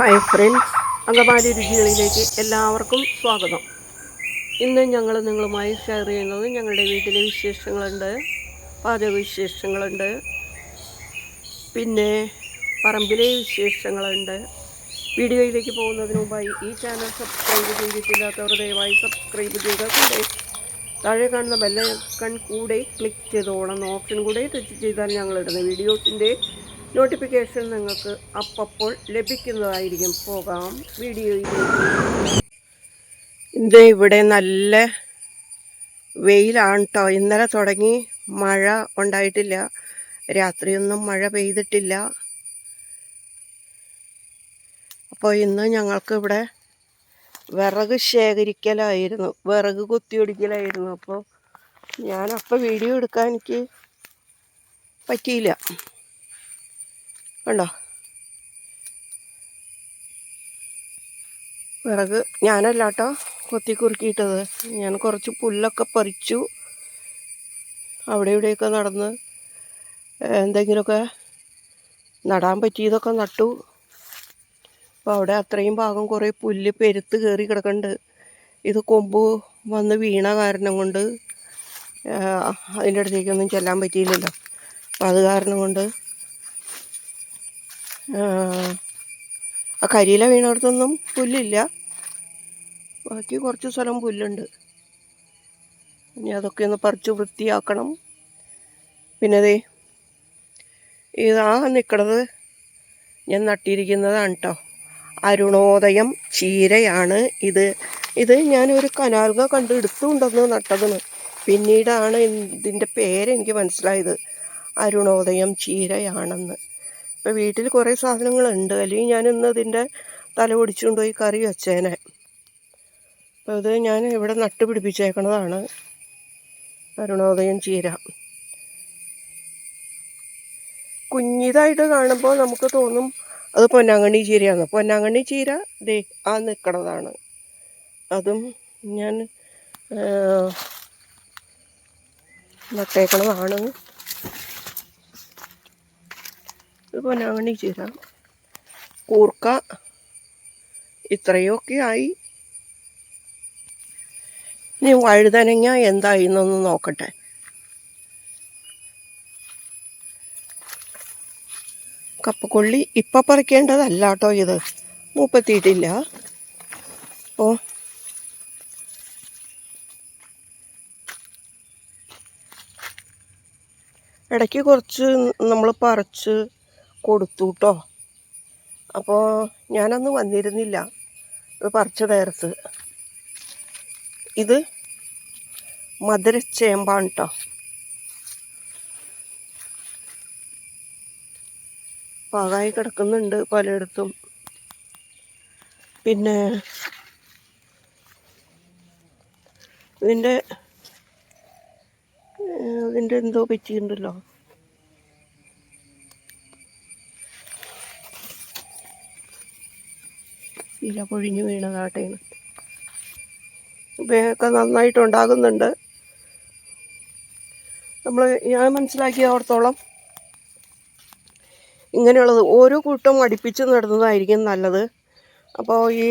Hi friends Angamaly രുചികളിലേക്ക് എല്ലാവർക്കും സ്വാഗതം. ഇന്ന് ഞങ്ങൾ നിങ്ങളുമായി ഷെയർ ചെയ്യുന്നത് ഞങ്ങളുടെ വീട്ടിലെ വിശേഷങ്ങളുണ്ട് പാചക വിശേഷങ്ങളുണ്ട് പിന്നെ പറമ്പിലെ വിശേഷങ്ങളുണ്ട്. വീഡിയോയിലേക്ക് പോകുന്നതിന് മുമ്പായി ഈ ചാനൽ സബ്സ്ക്രൈബ് ചെയ്തിട്ടില്ലാത്തവർ ദയവായി സബ്സ്ക്രൈബ് ചെയ്യുക. കൂടെ താഴെ കാണുന്ന ബെല്ലൈക്കൺ കൂടെ ക്ലിക്ക് ചെയ്തോളം ഓപ്ഷൻ കൂടെ ടച്ച് ചെയ്താൽ ഞങ്ങളിടുന്ന വീഡിയോസിന്റെ നോട്ടിഫിക്കേഷൻ നിങ്ങൾക്ക് അപ്പപ്പോൾ ലഭിക്കുന്നതായിരിക്കും. പോകാം. വീഡിയോയിലേക്ക്. ഇത് ഇവിടെ നല്ല വെയിലാണ് കേട്ടോ ഇന്നലെ തുടങ്ങി മഴ ഉണ്ടായിട്ടില്ല. രാത്രിയൊന്നും മഴ പെയ്തിട്ടില്ല. അപ്പോൾ ഇന്ന് ഞങ്ങൾക്ക് ഇവിടെ വിറക് ശേഖരിക്കലായിരുന്നു. വിറക് കുത്തിയൊടിക്കലായിരുന്നു. അപ്പോൾ ഞാനപ്പോൾ വീഡിയോ എടുക്കാൻ എനിക്ക് പറ്റിയില്ല. കണ്ടോ വിറക് ഞാനല്ല കേട്ടോ കൊത്തി കുറുക്കിയിട്ടത്. ഞാൻ കുറച്ച് പുല്ലൊക്കെ പറിച്ചു. അവിടെ ഇവിടെയൊക്കെ നടന്ന് എന്തെങ്കിലുമൊക്കെ നടാൻ പറ്റിയതൊക്കെ നട്ടു. അപ്പോൾ അവിടെ അത്രയും ഭാഗം കുറേ പുല്ല് പെരുത്ത് കയറി കിടക്കുന്നുണ്ട് ഇത് കൊമ്പ് വന്ന് വീണ കാരണം കൊണ്ട് അതിന്റെ അടുത്തേക്കൊന്നും ചെല്ലാൻ പറ്റിയില്ലല്ലോ. അപ്പം അത് കാരണം കൊണ്ട് ആ കരിയില വീണടുത്തൊന്നും പുല്ലില്ല. ബാക്കി കുറച്ച് സ്ഥലം പുല്ലുണ്ട്. ഇനി അതൊക്കെ ഒന്ന് പറിച്ച് വൃത്തിയാക്കണം. പിന്നെ ദേ ഇതാ നിൽക്കണത് ഞാൻ നട്ടിരിക്കുന്നതാണ് കേട്ടോ അരുണോദയം ചീരയാണ് ഇത്. ഇത് ഞാനൊരു കനാൽക കണ്ട് എടുത്തുകൊണ്ടെന്ന് നട്ടതെന്ന് പിന്നീടാണ് ഇതിന്റെ പേരെനിക്ക് മനസ്സിലായത്. അരുണോദയം ചീരയാണെന്ന്. ഇപ്പം വീട്ടിൽ കുറേ സാധനങ്ങളുണ്ട്. അല്ലെങ്കിൽ ഞാൻ ഇന്ന് ഇതിന്റെ തല പൊടിച്ചുകൊണ്ട് പോയി കറി വെച്ചേനെ. അപ്പോൾ ഇത് ഞാൻ ഇവിടെ നട്ട് പിടിപ്പിച്ചേക്കണതാണ്. അരുണോദയം ചീര. കുഞ്ഞിതായിട്ട് കാണുമ്പോൾ നമുക്ക് തോന്നും അത് പൊന്നാങ്കണ്ണി ചീരയാണ് പൊന്നാങ്കണ്ണി ചീര ദേ ആ നിൽക്കണതാണ് അതും ഞാൻ നട്ടേക്കണതാണ്. ഇത് പൊന്നാങ്കണ്ണി ചീര കൂർക്ക ഇത്രയൊക്കെ ആയി. ഇനി വഴുതനങ്ങ എന്തായി എന്നൊന്ന് നോക്കട്ടെ. കപ്പക്കൊള്ളി ഇപ്പം പറിക്കേണ്ടതല്ല കേട്ടോ ഇത്. മൂപ്പത്തിയിട്ടില്ല. ഓ. ഇടയ്ക്ക് കുറച്ച് നമ്മൾ പറിച്ച് കൊടുത്തു കേട്ടോ അപ്പോൾ ഞാനന്ന് വന്നിരുന്നില്ല. ഇത് പറിച്ച നേരത്ത് ഇത് മധുരച്ചേമ്പാണ് കേട്ടോ പാകായി കിടക്കുന്നുണ്ട് പലയിടത്തും. പിന്നെ ഇതിന്റെ ഇതിന്റെ എന്തോ പറ്റിയിട്ടുണ്ടല്ലോ ഇല പൊഴിഞ്ഞു വീണതാട്ടേന്ന് ഇവയൊക്കെ നന്നായിട്ട് ഉണ്ടാകുന്നുണ്ട് നമ്മൾ ഞാൻ മനസ്സിലാക്കിയോടത്തോളം ഇങ്ങനെയുള്ളത് ഓരോ കൂട്ടം അടുപ്പിച്ച് നടുന്നതായിരിക്കും നല്ലത്. അപ്പോൾ ഈ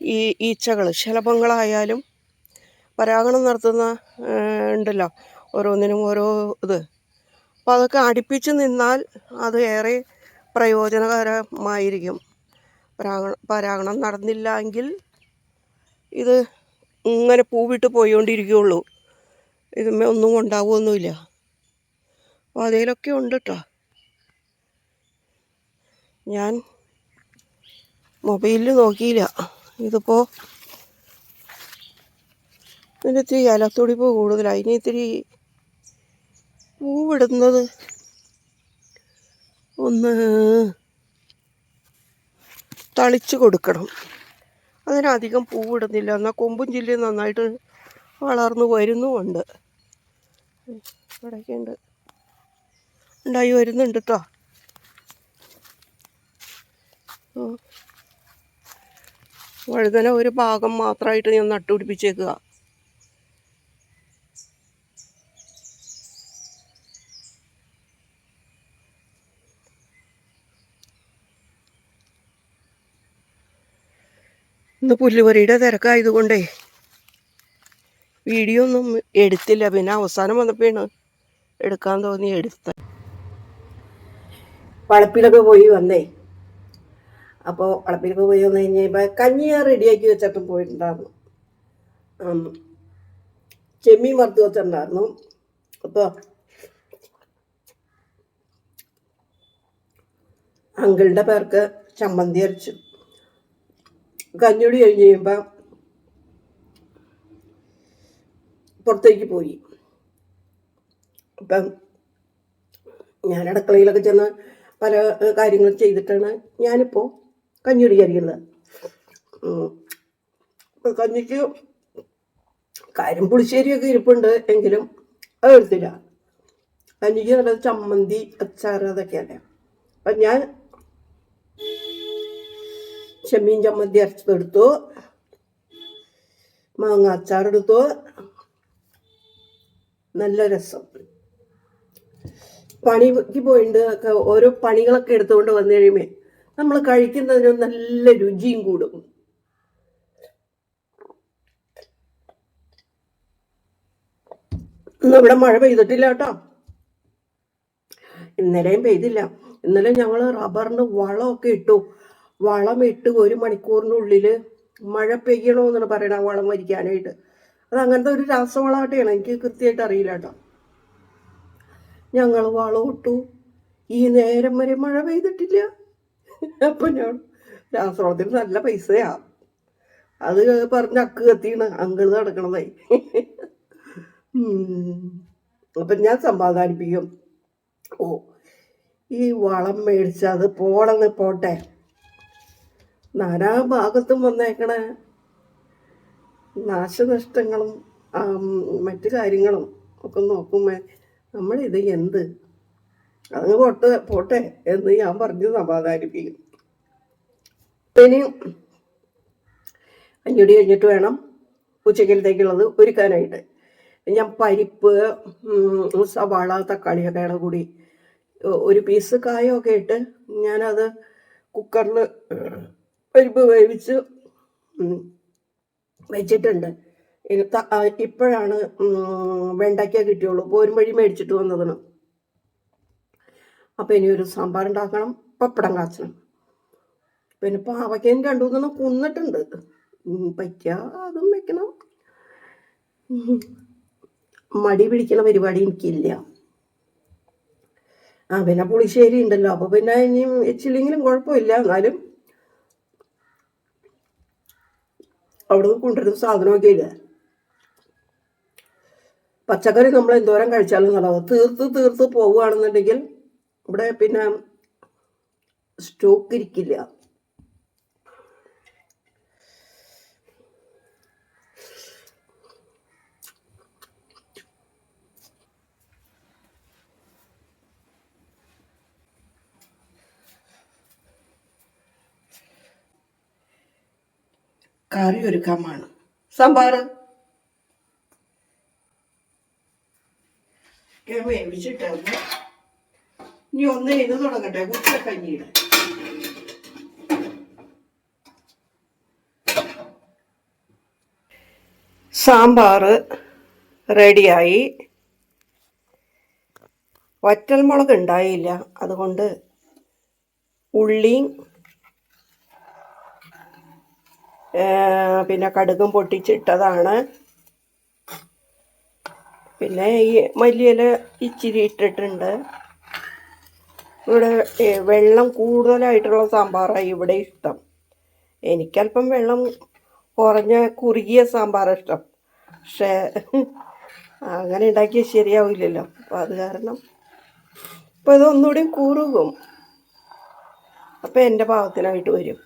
ഈ ഈച്ചകൾ ശലഭങ്ങളായാലും പരാഗണം നടത്തുന്ന ഉണ്ടല്ലോ ഓരോന്നിനും ഓരോ ഇത്. അപ്പോൾ അതൊക്കെ അടുപ്പിച്ച് നിന്നാൽ അത് ഏറെ പ്രയോജനകരമായിരിക്കും. പരാഗണം പരാഗണം നടന്നില്ല എങ്കിൽ ഇത് ഇങ്ങനെ പൂവിട്ട് പോയിക്കൊണ്ടിരിക്കുകയുള്ളൂ ഇതുമ്മേ ഒന്നും ഉണ്ടാവുമൊന്നുമില്ല അപ്പോൾ അതിലൊക്കെ ഉണ്ട് കേട്ടോ ഞാൻ മൊബൈലിൽ നോക്കിയില്ല. ഇതിപ്പോൾ ഇതിന്റെ ഇത്തിരി ഇലത്തുടിപ്പ് കൂടുതലായി ഇനി ഇത്തിരി പൂവിടുന്നത് ഒന്ന് തളിച്ച് കൊടുക്കണം. അതിനധികം പൂവിടുന്നില്ല. എന്നാൽ കൊമ്പും ചില്ലിയും നന്നായിട്ട് വളർന്നു വരുന്നുമുണ്ട്. ഇവിടെയൊക്കെയുണ്ട്. ഉണ്ടായി വരുന്നുണ്ട് കേട്ടോ വഴുതന ഒരു ഭാഗം മാത്രമായിട്ട് ഞാൻ നട്ടുപിടിപ്പിച്ചേക്കുക. ഇന്ന് പുല്ലുപറിയുടെ തിരക്കായതുകൊണ്ടേ വീഡിയോ ഒന്നും എടുത്തില്ല. പിന്നെ അവസാനം വന്നപ്പോഴാണ് എടുക്കാൻ തോന്നി എടുത്ത വളപ്പിലൊക്കെ പോയി വന്നേ. അപ്പോൾ വളപ്പിലൊക്കെ പോയി വന്നു കഴിഞ്ഞപ്പോൾ കഞ്ഞി ഞാൻ റെഡിയാക്കി വെച്ചിട്ടും പോയിട്ടുണ്ടായിരുന്നു. ചെമ്മീൻ വറുത്ത് വെച്ചിട്ടുണ്ടായിരുന്നു. അപ്പോൾ അങ്കിളുടെ പേർക്ക് ചമ്മന്തി അരച്ചു. കഞ്ഞുടി കഴിഞ്ഞ് കഴിയുമ്പം പുറത്തേക്ക് പോയി. അപ്പം ഞാൻ അടുക്കളയിലൊക്കെ ചെന്ന് പല കാര്യങ്ങൾ ചെയ്തിട്ടാണ് ഞാനിപ്പോൾ കഞ്ഞുടി അരിയുന്നത് കഞ്ഞിക്ക് കാര്യം പുളിശ്ശേരിയൊക്കെ ഇരിപ്പുണ്ട് എങ്കിലും അത് എടുത്തില്ല. കഞ്ഞിക്ക് നല്ലത് ചമ്മന്തി അച്ചാർ അതൊക്കെയല്ലേ. അപ്പം ഞാൻ ചെമ്മീൻ ചമ്മന്തി അരച്ചതെടുത്തു മാങ്ങ അച്ചാറെടുത്തു. നല്ല രസം. പണിക്ക് പോയിട്ട് ഓരോ പണികളൊക്കെ എടുത്തുകൊണ്ട് വന്നു കഴിയുമ്പോൾ നമ്മൾ കഴിക്കുന്നതിന് നല്ല രുചിയും കൂടും. ഇന്ന് ഇവിടെ മഴ പെയ്തിട്ടില്ല കേട്ടോ. ഇന്നലെയും പെയ്തില്ല. ഇന്നലെ ഞങ്ങൾ റബ്ബറിന് വളമൊക്കെ ഇട്ടു. വളം ഇട്ട് ഒരു മണിക്കൂറിനുള്ളിൽ മഴ പെയ്യണമെന്നാണ് പറയണ വളം വരിക്കാനായിട്ട്. അത് അങ്ങനത്തെ ഒരു രാസവളമായിട്ടാണ് എനിക്ക് കൃത്യമായിട്ട് അറിയില്ല കേട്ടോ. ഞങ്ങൾ വളം ഇട്ടു. ഈ നേരം വരെ മഴ പെയ്തിട്ടില്ല. അപ്പം ഞാൻ രാസവളത്തിന് നല്ല പൈസയാ. അത് പറഞ്ഞ് അക്ക് കത്തിയാണ്. അങ്കിൾ നടക്കണതായി. അപ്പം ഞാൻ സമാധാനിപ്പിക്കും. ഓ ഈ വളം മേടിച്ചത് പോണെന്ന് പോട്ടെ. നാനാ ഭാഗത്തും വന്നേക്കണ. നാശനഷ്ടങ്ങളും മറ്റു കാര്യങ്ങളും ഒക്കെ നോക്കുമ്പോൾ നമ്മളിത് എന്ത്? അതങ്ങ് പോട്ടെ പോട്ടെ എന്ന് ഞാൻ പറഞ്ഞ് സമാധാനിപ്പിക്കും. ഇനി അഞ്ഞുടി കഴിഞ്ഞിട്ട് വേണം ഉച്ചക്കലത്തേക്കുള്ളത് ഒരുക്കാനായിട്ട്. ഞാൻ പരിപ്പ് സവാള തക്കാളിയൊക്കെ കൂടി. ഒരു പീസ് കായമൊക്കെ ഇട്ട് ഞാനത് കുക്കറിൽ പരിപ്പ് വേവിച്ച് വെച്ചിട്ടുണ്ട്. ഇപ്പോഴാണ് വെണ്ടയ്ക്ക കിട്ടിയുള്ളൂ. പോരും വഴി മേടിച്ചിട്ട് വന്നതാണ്. അപ്പം ഇനി ഒരു സാമ്പാർ ഉണ്ടാക്കണം പപ്പടം കാച്ചണം. പിന്നെ പാവയ്ക്കും രണ്ടു മൂന്നെണ്ണം കുന്നിട്ടുണ്ട്. പറ്റിയ അതും വെക്കണം. മടി പിടിക്കുന്ന പരിപാടി എനിക്കില്ല. ആ പിന്നെ പുളിശ്ശേരി ഉണ്ടല്ലോ. അപ്പൊ പിന്നെ ഇനിയും ഇച്ചില്ലെങ്കിലും കുഴപ്പമില്ല. എന്നാലും അവിടെ നിന്ന് കൊണ്ടുവരുന്ന സാധനമൊക്കെ ഇല്ല? പച്ചക്കറി നമ്മൾ എന്തോരം കഴിച്ചാലും നല്ലത്. തീർത്ത് തീർത്ത് പോവുകയാണെന്നുണ്ടെങ്കിൽ ഇവിടെ പിന്നെ സ്റ്റോക്ക് ഇരിക്കില്ല. കറി ഒരുക്കാൻ വേണം സാമ്പാർ. വേവിച്ചിട്ടാണ് ഇനി ഒന്ന് ഇത് തുടങ്ങട്ടെ ഉച്ചക്കഞ്ഞിയുടെ സാമ്പാർ റെഡിയായി. വറ്റൽമുളക് ഉണ്ടായില്ല അതുകൊണ്ട് ഉള്ളിയും പിന്നെ കടുകും പൊട്ടിച്ചിട്ടതാണ്. പിന്നെ ഈ മല്ലിയില ഇച്ചിരി ഇട്ടിട്ടുണ്ട്. ഇവിടെ വെള്ളം കൂടുതലായിട്ടുള്ള സാമ്പാറാണ് ഇവിടെ ഇഷ്ടം. എനിക്കല്പം വെള്ളം കുറഞ്ഞ കുറുകിയ സാമ്പാർ ഇഷ്ടം. പക്ഷേ അങ്ങനെ ഉണ്ടാക്കിയാൽ ശരിയാവില്ലല്ലോ. അപ്പോൾ അത് കാരണം അപ്പോൾ ഇതൊന്നുകൂടി കുറുകും. അപ്പോൾ എന്റെ പാകത്തിനായിട്ട് വരും.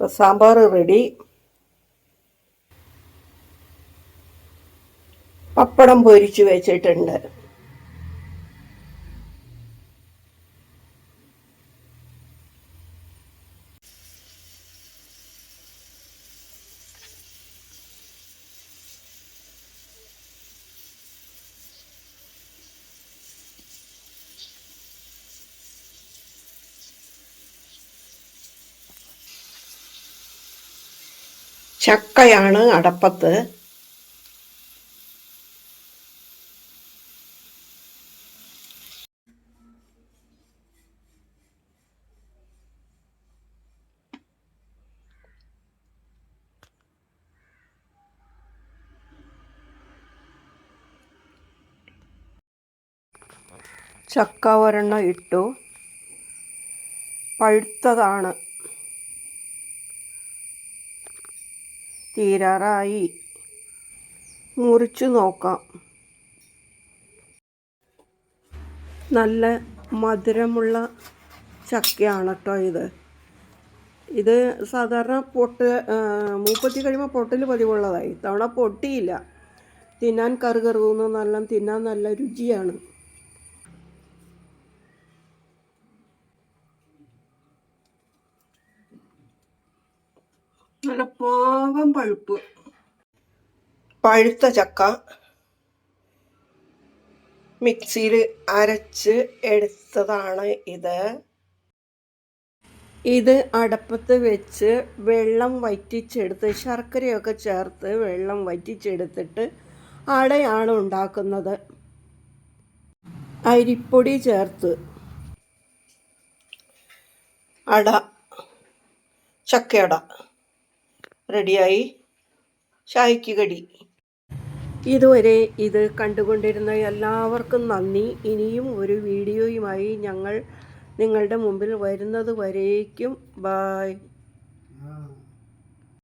ഇപ്പോൾ സാമ്പാർ റെഡി. പപ്പടം പൊരിച്ച് വെച്ചിട്ടുണ്ട്. ചക്കയാണ് അടപ്പത്ത്. ചക്ക ഒരെണ്ണം ഇട്ടു. പഴുത്തതാണ്. തീരാറായി. മുറിച്ചു നോക്കാം. നല്ല മധുരമുള്ള ചക്കയാണ് കേട്ടോ ഇത്. ഇത് സാധാരണ പൊട്ട് മൂപ്പത്തി കഴിയുമ്പോൾ പൊട്ടൽ പതിവുള്ളതായി. തവണ പൊട്ടിയില്ല. തിന്നാൻ കറുകറുന്ന് നല്ല തിന്നാൻ നല്ല രുചിയാണ്. നല്ല പഴുപ്പ്. പഴുത്ത ചക്ക. മിക്സിയിൽ അരച്ച് എടുത്തതാണ് ഇത്. ഇത് അടപ്പത്ത് വെച്ച് വെള്ളം വറ്റിച്ചെടുത്ത് ശർക്കരയൊക്കെ ചേർത്ത് വെള്ളം വറ്റിച്ചെടുത്തിട്ട് അടയാണ് ഉണ്ടാക്കുന്നത്. അരിപ്പൊടി ചേർത്ത്. അട. ചക്കയട. റെഡിയായി. ഷായ്ക്ക് കടി. ഇതുവരെ ഇത് കണ്ടുകൊണ്ടിരുന്ന എല്ലാവർക്കും നന്ദി. ഇനിയും ഒരു വീഡിയോയുമായി ഞങ്ങൾ നിങ്ങളുടെ മുമ്പിൽ വരുന്നത് വരേക്കും. ബായ്